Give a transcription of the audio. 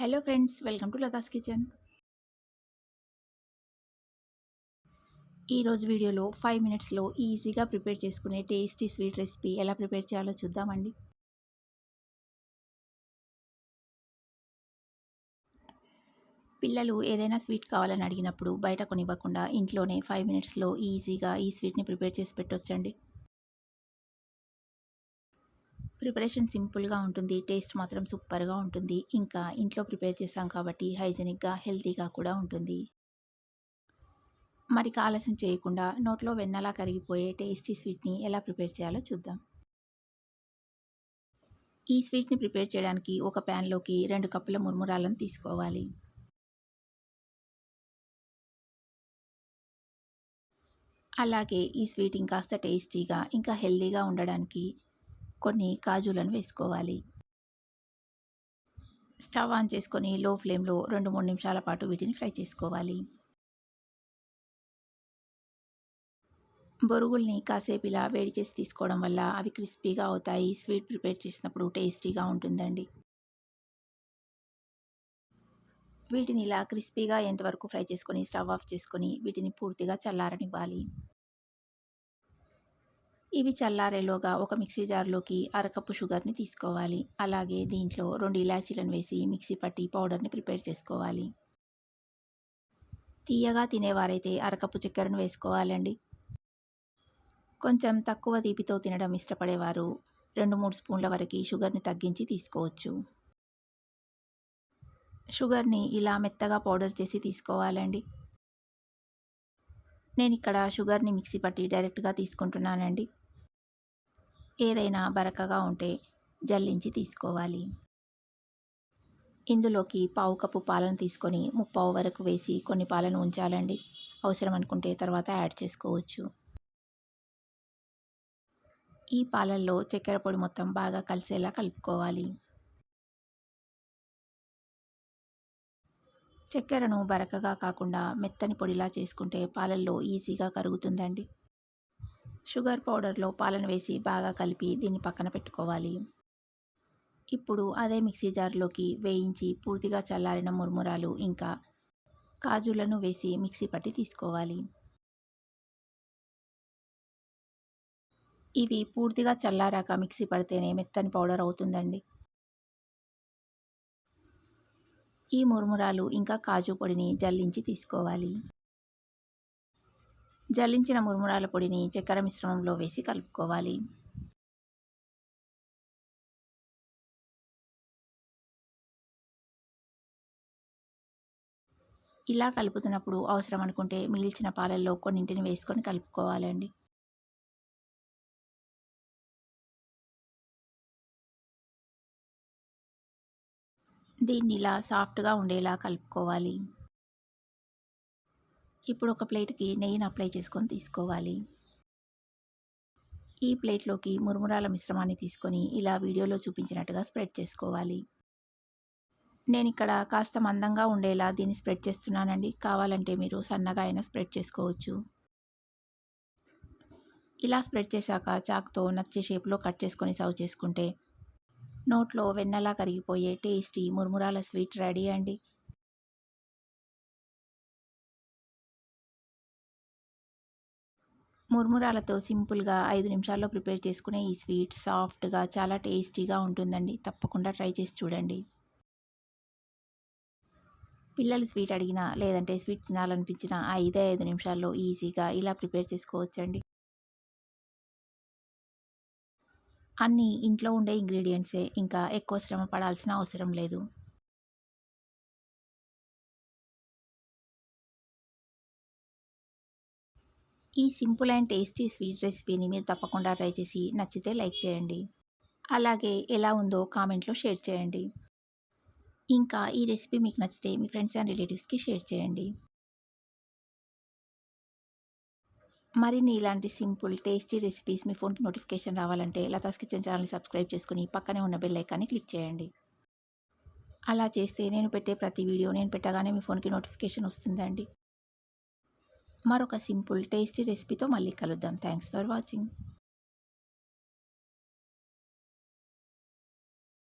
Hello friends welcome to Latha's kitchen ఈరోజు వీడియోలో five మినిట్స్లో ఈజీగా ప్రిపేర్ చేసుకునే టేస్టీ స్వీట్ రెసిపీ ఎలా ప్రిపేర్ చేయాలో చూద్దామండి. పిల్లలు ఏదైనా స్వీట్ కావాలని అడిగినప్పుడు బయట కొనివ్వకుండా ఇంట్లోనే ఫైవ్ మినిట్స్లో ఈజీగా ఈ స్వీట్ని ప్రిపేర్ చేసి పెట్టొచ్చండి. ప్రిపరేషన్ సింపుల్గా ఉంటుంది. టేస్ట్ మాత్రం సూపర్గా ఉంటుంది. ఇంకా ఇంట్లో ప్రిపేర్ చేసాం కాబట్టి హైజెనిక్గా హెల్తీగా కూడా ఉంటుంది. మరి ఆలస్యం చేయకుండా నోట్లో వెన్నలా కరిగిపోయే టేస్టీ స్వీట్ని ఎలా ప్రిపేర్ చేయాలో చూద్దాం. ఈ స్వీట్ని ప్రిపేర్ చేయడానికి ఒక ప్యాన్లోకి రెండు కప్పుల మురుమురాలను తీసుకోవాలి. అలాగే ఈ స్వీట్ ఇంకాస్త టేస్టీగా ఇంకా హెల్తీగా ఉండడానికి కొన్ని కాజులను వేసుకోవాలి. స్టవ్ ఆన్ చేసుకొని లో ఫ్లేమ్లో రెండు మూడు నిమిషాల పాటు వీటిని ఫ్రై చేసుకోవాలి. బొరుగుల్ని కాసేపు ఇలా వేడి చేసి తీసుకోవడం వల్ల అవి క్రిస్పీగా అవుతాయి. స్వీట్ ప్రిపేర్ చేసినప్పుడు టేస్టీగా ఉంటుందండి. వీటిని ఇలా క్రిస్పీగా ఎంతవరకు ఫ్రై చేసుకొని స్టవ్ ఆఫ్ చేసుకొని వీటిని పూర్తిగా చల్లారనివ్వాలి. ఇవి చల్లారేలోగా ఒక మిక్సీ జార్లోకి అరకప్పు షుగర్ని తీసుకోవాలి. అలాగే దీంట్లో రెండు ఇలాచీలను వేసి మిక్సీ పట్టి పౌడర్ని ప్రిపేర్ చేసుకోవాలి. తీయగా తినేవారైతే అరకప్పు చక్కెరను వేసుకోవాలండి. కొంచెం తక్కువ తీపితో తినడం ఇష్టపడేవారు రెండు మూడు స్పూన్ల వరకు షుగర్ని తగ్గించి తీసుకోవచ్చు. షుగర్ని ఇలా మెత్తగా పౌడర్ చేసి తీసుకోవాలండి. నేను ఇక్కడ షుగర్ని మిక్సీ పట్టి డైరెక్ట్గా తీసుకుంటున్నానండి. ఏదైనా బరకగా ఉంటే జల్లించి తీసుకోవాలి. ఇందులోకి పావు కప్పు పాలను తీసుకొని ముప్పావు వరకు వేసి కొన్ని పాలను ఉంచాలండి. అవసరం అనుకుంటే తర్వాత యాడ్ చేసుకోవచ్చు. ఈ పాలల్లో చక్కెర పొడి మొత్తం బాగా కలిసేలా కలుపుకోవాలి. చక్కెరను బరకగా కాకుండా మెత్తని పొడిలా చేసుకుంటే పాలల్లో ఈజీగా కరుగుతుందండి. షుగర్ పౌడర్లో పాలను వేసి బాగా కలిపి దీన్ని పక్కన పెట్టుకోవాలి. ఇప్పుడు అదే మిక్సీ జార్లోకి వేయించి పూర్తిగా చల్లారిన మురుమురాలు ఇంకా కాజులను వేసి మిక్సీ పట్టి తీసుకోవాలి. ఇవి పూర్తిగా చల్లారాక మిక్సీ పడితేనే మెత్తని పౌడర్ అవుతుందండి. ఈ మురుమురాలు ఇంకా కాజు పొడిని జల్లించి తీసుకోవాలి. జల్లించిన మురుమురాల పొడిని చక్కెర మిశ్రమంలో వేసి కలుపుకోవాలి. ఇలా కలుపుతున్నప్పుడు అవసరం అనుకుంటే మిగిల్చిన పాలల్లో కొన్నింటిని వేసుకొని కలుపుకోవాలండి. దీన్ని ఇలా సాఫ్ట్గా ఉండేలా కలుపుకోవాలి. ఇప్పుడు ఒక ప్లేట్కి నెయ్యిని అప్లై చేసుకొని తీసుకోవాలి. ఈ ప్లేట్లోకి మురుమురాల మిశ్రమాన్ని తీసుకొని ఇలా వీడియోలో చూపించినట్టుగా స్ప్రెడ్ చేసుకోవాలి. నేను ఇక్కడ కాస్త మందంగా ఉండేలా దీన్ని స్ప్రెడ్ చేస్తున్నానండి. కావాలంటే మీరు సన్నగా అయినా స్ప్రెడ్ చేసుకోవచ్చు. ఇలా స్ప్రెడ్ చేశాక చాక్తో నచ్చే షేప్లో కట్ చేసుకొని సర్వ్ చేసుకుంటే నోట్లో వెన్నలా కరిగిపోయే టేస్టీ మురుమురాల స్వీట్ రెడీ అండి. మురుమురాలతో సింపుల్గా ఐదు నిమిషాల్లో ప్రిపేర్ చేసుకునే ఈ స్వీట్ సాఫ్ట్గా చాలా టేస్టీగా ఉంటుందండి. తప్పకుండా ట్రై చేసి చూడండి. పిల్లలు స్వీట్ అడిగినా లేదంటే స్వీట్ తినాలనిపించినా ఐదే ఐదు నిమిషాల్లో ఈజీగా ఇలా ప్రిపేర్ చేసుకోవచ్చండి. అన్నీ ఇంట్లో ఉండే ఇంగ్రీడియంట్సే ఇంకా ఎక్కువ శ్రమ పడాల్సిన అవసరం లేదు. ఈ సింపుల్ అండ్ టేస్టీ స్వీట్ రెసిపీని మీరు తప్పకుండా ట్రై చేసి నచ్చితే లైక్ చేయండి. అలాగే ఎలా ఉందో కామెంట్లో షేర్ చేయండి. ఇంకా ఈ రెసిపీ మీకు నచ్చితే మీ ఫ్రెండ్స్ అండ్ రిలేటివ్స్కి షేర్ చేయండి. మరిన్ని ఇలాంటి సింపుల్ టేస్టీ రెసిపీస్ మీ ఫోన్కి నోటిఫికేషన్ రావాలంటే లతాస్ కిచెన్ ఛానల్ని సబ్స్క్రైబ్ చేసుకుని పక్కనే ఉన్న బెల్ ఐకాన్ని క్లిక్ చేయండి. అలా చేస్తే నేను పెట్టే ప్రతి వీడియో నేను పెట్టగానే మీ ఫోన్కి నోటిఫికేషన్ వస్తుందండి. మరొక సింపుల్ టేస్టీ రెసిపీతో మళ్ళీ కలుద్దాం. Thanks for watching.